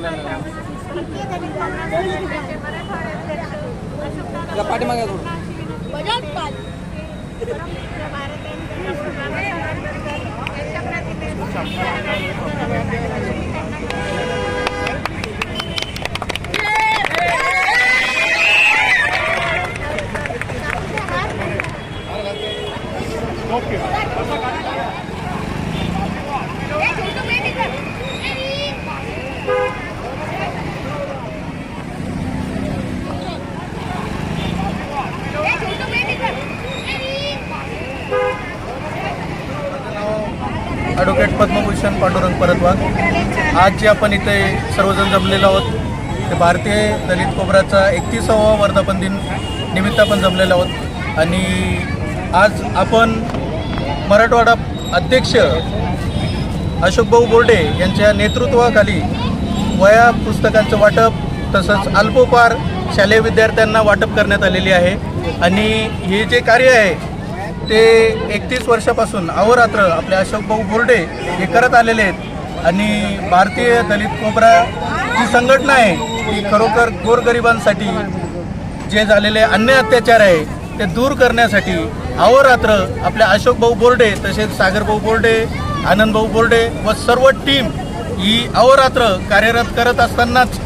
ini Okay. Masakan. Eh, advocate Padmabhushan Pandurang परतवाग आज जे आपण इथे सर्वजण जमलेलो आहोत ते भारतीय दलित कोबराचा एकतीसावा वर्धापन दिन निमित्त आपण जमलेलो आहोत. आणि आज आपण मराठवाडा अध्यक्ष अशोकभाऊ बोर्डे यांच्या नेतृत्वाखाली वया पुस्तकांचं वाटप तसंच अल्पोपार शालेय विद्यार्थ्यांना वाटप करण्यात आलेली आहे. आणि हे जे कार्य आहे ते एकतीस वर्षापासून अहोरात्र आपले अशोकभाऊ बोर्डे हे करत आलेले आहेत. आणि भारतीय दलित कोबरा जी संघटना आहे ती खरोखर गोरगरिबांसाठी जे झालेले अन्य अत्याचार आहे ते दूर करण्यासाठी अहोरात्र आपल्या अशोकभाऊ बोर्डे तसेच सागरभाऊ बोर्डे आनंदभाऊ बोर्डे व सर्व टीम ही अहोरात्र कार्यरत करत असतानाच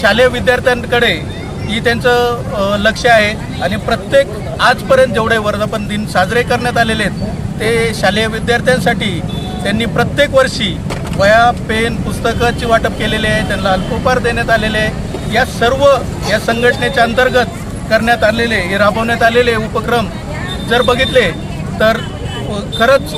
शालेय विद्यार्थ्यांकडे ही त्यांचं लक्ष आहे. आणि प्रत्येक आजपर्यंत जेवढे वर्धापन दिन साजरे करण्यात आलेले आहेत ते शालेय विद्यार्थ्यांसाठी त्यांनी प्रत्येक वर्षी वया पेन पुस्तकाची वाटप केलेले आहे त्यांना अल्पोपार देण्यात आलेले आहे. या सर्व या संघटनेच्या अंतर्गत करण्यात आलेले हे राबवण्यात आलेले उपक्रम जर बघितले तर खरंच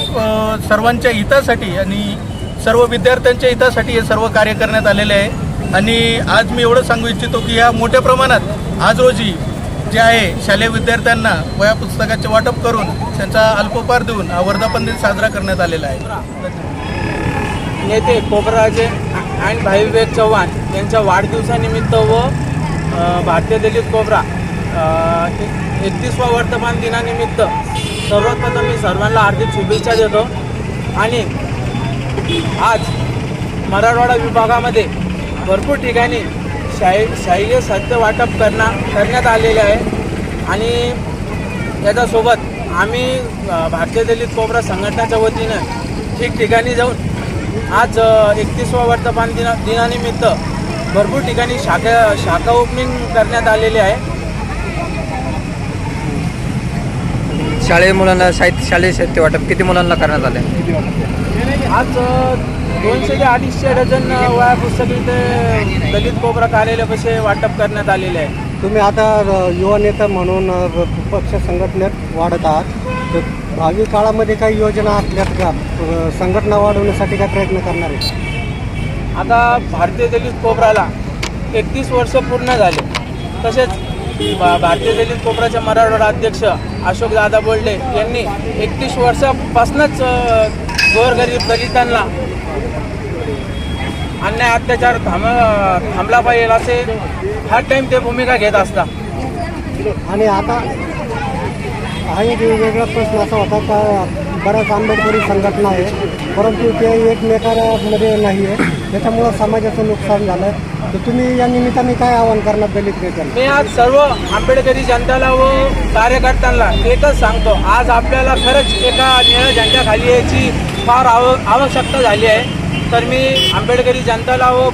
सर्वांच्या हितासाठी आणि सर्व विद्यार्थ्यांच्या हितासाठी हे सर्व कार्य करण्यात आलेले आहे. आणि आज मी एवढं सांगू इच्छितो की ह्या मोठ्या प्रमाणात आज रोजी जे आहे शालेय विद्यार्थ्यांना वया पुस्तकाचे वाटप करून त्यांचा अल्पोपार देऊन हा वर्धापन दिन साजरा करण्यात आलेला आहे. नेते कोबराजे अँड भाई विवेक चव्हाण यांच्या वाढदिवसानिमित्त व भारतीय दलित कोबरा एकतीसवा वर्तमान दिनानिमित्त सर्वात प्रथम मी सर्वांना हार्दिक शुभेच्छा देतो. आणि आज मराठवाडा विभागामध्ये भरपूर ठिकाणी शाही शाहीय सत्य वाटप करण्या करण्यात आलेले आहे. आणि याच्यासोबत आम्ही भारतीय दलित कोबरा संघटनेच्या वतीनं ठिकठिकाणी जाऊन आज एकतीसवा वर्तमान दिना दिनानिमित्त भरपूर ठिकाणी शाखा शाखा ओपनिंग करण्यात आलेली आहे. शाळेय मुलांना साहित्य शालेय साहित्य वाटप किती मुलांना करण्यात आले आज दोनशे ते अडीचशे डझन वया पुस्तक इथे दलित कोबरा कार्यालयापाशी वाटप करण्यात आलेले आहे. तुम्ही आता अ, युवा नेता म्हणून अ, पक्ष संघटनेत वाढत आहात. तर भावी काळामध्ये काही योजना असल्यात का? अ, संघटना वाढवण्यासाठी काय प्रयत्न करणार आहे? आता भारतीय दलित कोबराला एकतीस वर्ष पूर्ण झाले. तसेच भा- भारतीय दलित कोबराचे मराठवाडा अध्यक्ष अशोक दादा बोल्डे यांनी एकतीस वर्षापासूनच अ, गोरगरीब दलितांना अन्याय अत्याचार थांब थांबला पाहिजे असे हर टाइम ते भूमिका घेत असतात. आणि आता हा एक वेगवेगळा प्रश्न असा होता का बऱ्याच आंबेडकरी संघटना आहे परंतु ते एकमेकांमध्ये नाही आहे त्याच्यामुळं समाजाचं नुकसान झालं तर तुम्ही या निमित्ताने काय आवाहन करणार दलित नेत्यांना? मी आज सर्व आंबेडकरी जनतेला व कार्यकर्त्यांना एकच सांगतो. आज आपल्याला खरंच एका निळ्या झेंड्याखाली यायची फार आव आवश्यकता झाली आहे. तर मी आंबेडकरी जनतेला व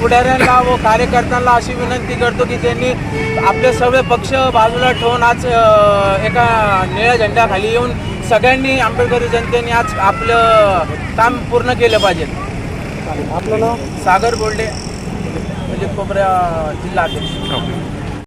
पुढाऱ्यांना व कार्यकर्त्यांना अशी विनंती करतो की त्यांनी आपले सगळे पक्ष बाजूला ठेवून आज एका निळ्या झेंड्याखाली येऊन सगळ्यांनी आंबेडकरी जनतेने आज आपलं काम पूर्ण केलं पाहिजे. आपलं नाव? सागर बोल्डे म्हणजे कोपऱ्या जिल्हा अध्यक्ष.